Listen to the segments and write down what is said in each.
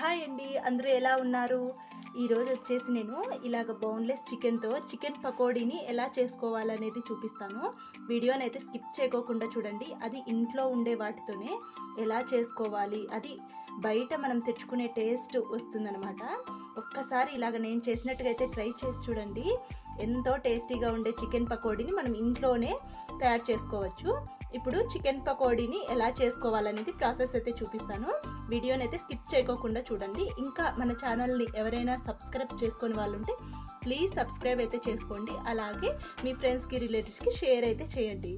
Hi అండి అందరూ ఎలా ఉన్నారు? ఈరోజు వచ్చేసి నేను ఇలాగ బోన్లెస్ చికెన్తో చికెన్ పకోడీని ఎలా చేసుకోవాలనేది చూపిస్తాను. వీడియోని అయితే స్కిప్ చేయకోకుండా చూడండి. అది ఇంట్లో ఉండే వాటితోనే ఎలా చేసుకోవాలి అది బయట మనం తెచ్చుకునే టేస్ట్ వస్తుందనమాట ఒక్కసారి ఇలాగ నేను చేసినట్టుగా అయితే ట్రై చేసి చూడండి. ఎంతో టేస్టీగా ఉండే చికెన్ పకోడీని మనం ఇంట్లోనే తయారు చేసుకోవచ్చు. ఇప్పుడు చికెన్ పకోడీని ఎలా చేసుకోవాలనేది ప్రాసెస్ అయితే చూపిస్తాను. వీడియోని అయితే స్కిప్ చేయకోకుండా చూడండి. ఇంకా మన ఛానల్ని ఎవరైనా సబ్స్క్రైబ్ చేసుకుని వాళ్ళు ఉంటే ప్లీజ్ సబ్స్క్రైబ్ అయితే చేసుకోండి. అలాగే మీ ఫ్రెండ్స్కి రిలేటివ్స్కి షేర్ అయితే చేయండి.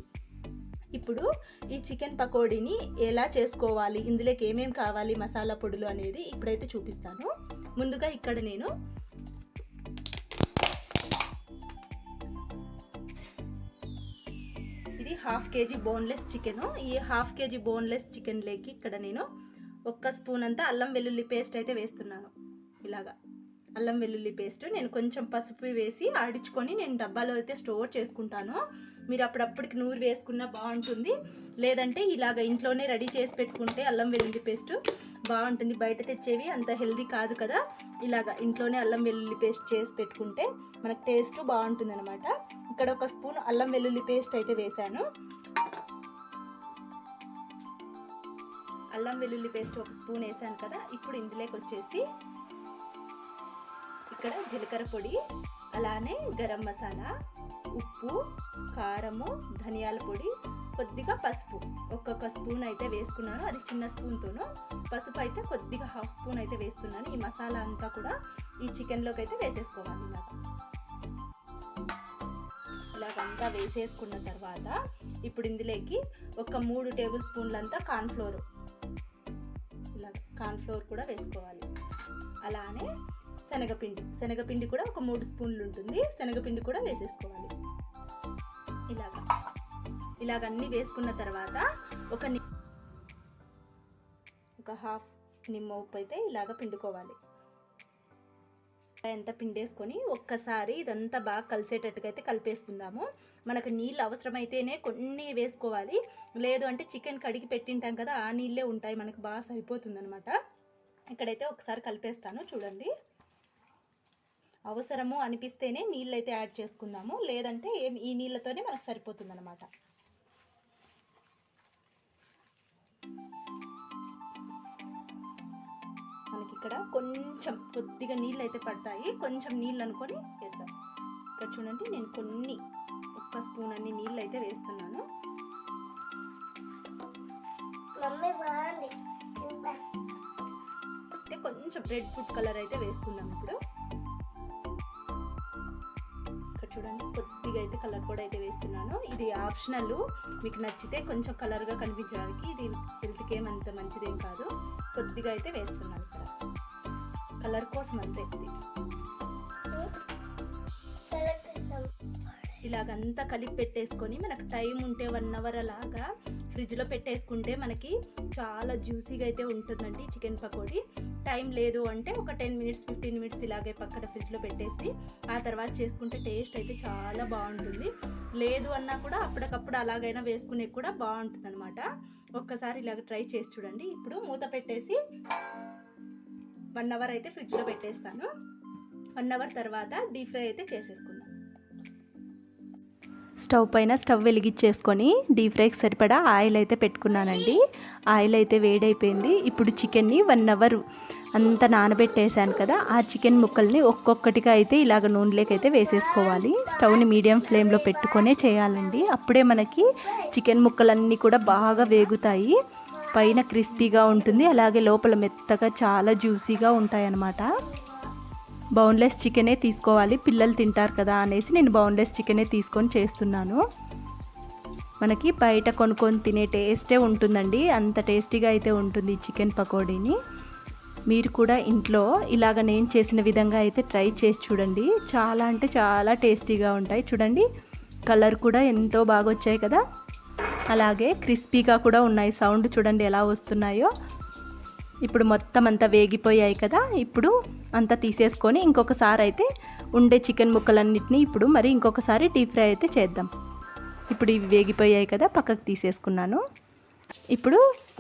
ఇప్పుడు ఈ చికెన్ పకోడీని ఎలా చేసుకోవాలి ఇందులోకి ఏమేమి కావాలి మసాలా పొడులు అనేది ఇప్పుడైతే చూపిస్తాను. ముందుగా ఇక్కడ నేను ఇది హాఫ్ కేజీ బోన్లెస్ చికెన్. ఈ హాఫ్ కేజీ బోన్లెస్ చికెన్ లేకి ఇక్కడ నేను ఒక్క స్పూన్ అంతా అల్లం వెల్లుల్లి పేస్ట్ అయితే వేస్తున్నాను. ఇలాగా. అల్లం వెల్లుల్లి పేస్ట్ నేను కొంచెం పసుపు వేసి ఆడించుకొని నేను డబ్బాలో అయితే స్టోర్ చేసుకుంటాను. మీరు అప్పుడప్పటికి నూరు వేసుకున్నా బాగుంటుంది. లేదంటే ఇలాగ ఇంట్లోనే రెడీ చేసి పెట్టుకుంటే అల్లం వెల్లుల్లి పేస్ట్ బాగుంటుంది. బయట తెచ్చేవి అంత హెల్దీ కాదు కదా. ఇలాగ ఇంట్లోనే అల్లం వెల్లుల్లి పేస్ట్ చేసి పెట్టుకుంటే మనకు టేస్ట్ బాగుంటుంది అనమాట ఇక్కడ ఒక స్పూన్ అల్లం వెల్లుల్లి పేస్ట్ అయితే వేశాను. అల్లం వెల్లుల్లి పేస్ట్ ఒక స్పూన్ వేసాను కదా ఇప్పుడు ఇందులోకి వచ్చేసి ఇక్కడ జీలకర్ర పొడి అలానే గరం మసాలా ఉప్పు కారము ధనియాల పొడి కొద్దిగా పసుపు. ఒక్కొక్క స్పూన్ అయితే వేసుకున్నాను అది చిన్న స్పూన్తోను. పసుపు అయితే కొద్దిగా హాఫ్ స్పూన్ అయితే వేస్తున్నాను ఈ మసాలా అంతా కూడా ఈ చికెన్లోకి అయితే వేసేసుకోవాలి ఇలాగ ఇలాగంతా వేసేసుకున్న తర్వాత ఇప్పుడు ఇందులోకి ఒక మూడు టేబుల్ స్పూన్లంతా కార్న్ఫ్లోర్. ఇలా కార్న్ఫ్లోర్ కూడా వేసుకోవాలి. అలానే శనగపిండి. శనగపిండి కూడా ఒక మూడు స్పూన్లు ఉంటుంది. శనగపిండి కూడా వేసేసుకోవాలి. ఇలాగా. ఇలాగ అన్నీ వేసుకున్న తర్వాత ఒక ని- ఒక హాఫ్ నిమ్మ ఉప్పు అయితే ఇలాగ పిండుకోవాలి. ఎంత పిండేసుకొని ఒక్కసారి ఇదంతా బాగా కలిసేటట్టుగా అయితే కలిపేసుకుందాము. మనకు నీళ్ళు అవసరమైతేనే కొన్ని వేసుకోవాలి. లేదు అంటే చికెన్ కడిగి పెట్టింటాం కదా ఆ నీళ్ళే ఉంటాయి. మనకు బాగా సరిపోతుంది అనమాట ఇక్కడైతే ఒకసారి కలిపేస్తాను చూడండి. అవసరము అనిపిస్తేనే నీళ్ళు అయితే యాడ్ చేసుకుందాము. లేదంటే ఏం ఈ నీళ్ళతోనే మనకు సరిపోతుంది అనమాట మనకి ఇక్కడ కొంచెం కొద్దిగా నీళ్ళు అయితే పడతాయి. కొంచెం నీళ్ళు అనుకొని వేద్దాం. ఇక్కడ చూడండి నేను కొన్ని ఒక్క స్పూన్ అన్ని నీళ్ళు అయితే వేస్తున్నాను అంటే కొంచెం రెడ్ ఫుడ్ కలర్ అయితే వేసుకుందాం ఇప్పుడు. ఇక్కడ చూడండి కొద్దిగా అయితే కలర్ కూడా అయితే వేస్తున్నాను. ఇది ఆప్షనల్. మీకు నచ్చితే కొంచెం కలర్గా కనిపించడానికి ఇది హెల్త్కి ఏమంత మంచిదేం కాదు. కొద్దిగా అయితే వేస్తున్నాను ఇక్కడ. కలర్ కోసం అంతే ఇది. ఇలాగంతా కలిపి పెట్టేసుకొని మనకు టైం ఉంటే వన్ అవర్ అలాగా ఫ్రిడ్జ్లో పెట్టేసుకుంటే మనకి చాలా జ్యూసీగా అయితే ఉంటుందండి చికెన్ పకోడీ. టైం లేదు అంటే ఒక టెన్ మినిట్స్ ఫిఫ్టీన్ మినిట్స్ ఇలాగే పక్కన ఫ్రిడ్జ్లో పెట్టేసి ఆ తర్వాత చేసుకుంటే టేస్ట్ అయితే చాలా బాగుంటుంది. లేదు అన్నా కూడా అప్పటికప్పుడు అలాగైనా వేసుకునే కూడా బాగుంటుంది అనమాట ఒక్కసారి ఇలాగ ట్రై చేసి చూడండి. ఇప్పుడు మూత పెట్టేసి వన్ అవర్ అయితే ఫ్రిడ్జ్లో పెట్టేస్తాను. వన్ అవర్ తర్వాత డీప్ ఫ్రై అయితే చేసేసుకుందాం. స్టవ్ పైన స్టవ్ వెలిగించేసుకొని డీప్ ఫ్రైకి సరిపడా ఆయిల్ అయితే పెట్టుకున్నానండి. ఆయిల్ అయితే వేడైపోయింది. ఇప్పుడు చికెన్ని వన్ అవర్ అంత నానబెట్టేసాను కదా ఆ చికెన్ ముక్కల్ని ఒక్కొక్కటిగా అయితే ఇలాగ నూనెలోకి అయితే వేసేసుకోవాలి. స్టవ్ని మీడియం ఫ్లేమ్లో పెట్టుకొనే చేయాలండి. అప్పుడే మనకి చికెన్ ముక్కలన్నీ కూడా బాగా వేగుతాయి. పైన క్రిస్పీగా ఉంటుంది. అలాగే లోపల మెత్తగా చాలా జ్యూసీగా ఉంటాయన్నమాట. బౌన్లెస్ చికెనే తీసుకోవాలి. పిల్లలు తింటారు కదా అనేసి నేను బౌన్లెస్ చికెనే తీసుకొని చేస్తున్నాను. మనకి బయట కొనుక్కొని తినే టేస్టే ఉంటుందండి. అంత టేస్టీగా అయితే ఉంటుంది చికెన్ పకోడీని. మీరు కూడా ఇంట్లో ఇలాగ నేను చేసిన విధంగా అయితే ట్రై చేసి చూడండి. చాలా అంటే చాలా టేస్టీగా ఉంటాయి. చూడండి కలర్ కూడా ఎంతో బాగా వచ్చాయి కదా. అలాగే క్రిస్పీగా కూడా ఉన్నాయి. సౌండ్ చూడండి ఎలా వస్తున్నాయో. ఇప్పుడు మొత్తం అంతా వేగిపోయాయి కదా ఇప్పుడు అంతా తీసేసుకొని ఇంకొకసారి అయితే ఉండే చికెన్ ముక్కలన్నిటిని ఇప్పుడు మరి ఇంకొకసారి డీప్ ఫ్రై అయితే చేద్దాం. ఇప్పుడు ఇవి వేగిపోయాయి కదా పక్కకు తీసేసుకున్నాను. ఇప్పుడు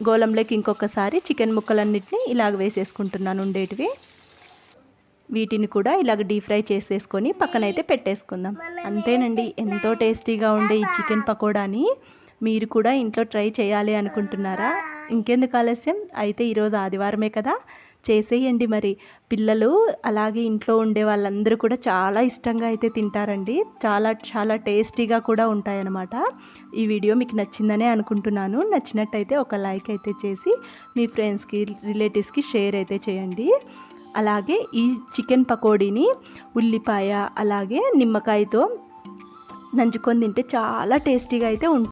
గోళంలోకి ఇంకొకసారి చికెన్ ముక్కలన్నిటిని ఇలాగ వేసేసుకుంటున్నాను ఉండేటివి. వీటిని కూడా ఇలాగ డీప్ ఫ్రై చేసేసుకొని పక్కనైతే పెట్టేసుకుందాం. అంతేనండి ఎంతో టేస్టీగా ఉండే ఈ చికెన్ పకోడాని మీరు కూడా ఇంట్లో ట్రై చేయాలి అనుకుంటున్నారా? ఇంకెందుకు ఆలస్యం? అయితే ఈరోజు ఆదివారమే కదా? చేసేయండి మరి. పిల్లలు అలాగే ఇంట్లో ఉండే వాళ్ళందరూ కూడా చాలా ఇష్టంగా అయితే తింటారండి. చాలా చాలా టేస్టీగా కూడా ఉంటాయన్నమాట. ఈ వీడియో మీకు నచ్చిందనే అనుకుంటున్నాను. నచ్చినట్టయితే ఒక లైక్ అయితే చేసి మీ ఫ్రెండ్స్కి రిలేటివ్స్కి షేర్ అయితే చేయండి. అలాగే ఈ చికెన్ పకోడీని ఉల్లిపాయ అలాగే నిమ్మకాయతో నంచుకొని తింటే చాలా టేస్టీగా అయితే ఉంటుంది